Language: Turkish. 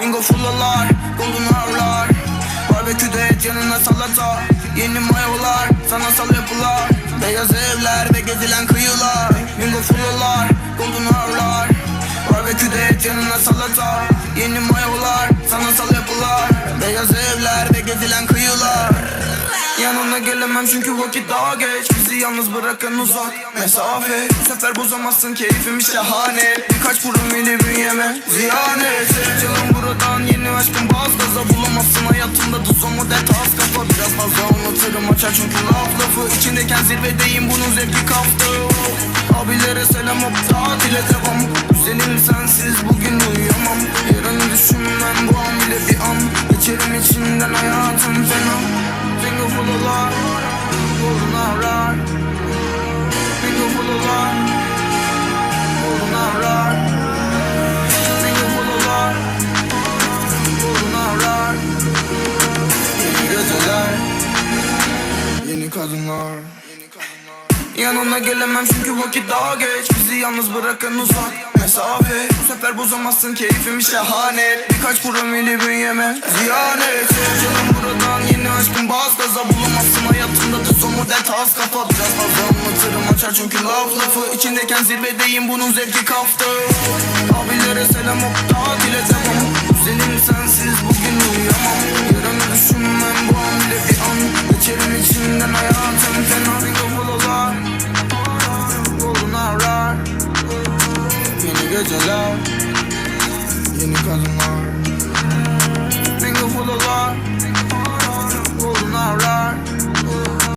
Bingo fullalar, golden hour'lar Barbeküde et yanına salata. Yeni mayolar, sanatsal yapılar. Beyaz evler ve gezilen kıyılar. Bingo fullalar, golden hour'lar Barbeküde et yanına salata. Yeni mayolar, sanatsal yapılar. Beyaz evler ve gezilen kıyılar. Yanına gelemem çünkü vakit daha geç. Bizi yalnız bırakın uzak mesafe. Bu sefer bozamazsın keyfim şahane. Birkaç promili bünyeme ziyan Biraz fazla anlatırım açar çünkü laf lafı. İçindeyken zirvedeyim bunun zevki kaptı Abilere selam hop tatile devam kadınlar. Yanına gelemem çünkü vakit daha geç. Bizi yalnız bırakın uzak mesafe. Bu sefer bozamazsın keyfim şahane. Birkaç promili bünyeme ziyan et Canım buradan yeni aşkım baz gaza Bulamazsın. Hayatımda da son model tas kafa Biraz fazla anlatırım açar çünkü laf lafı. İçindeyken zirvedeyim bunun zevki kaftı. Abilere selam hop geceler. Yeni kadınlar.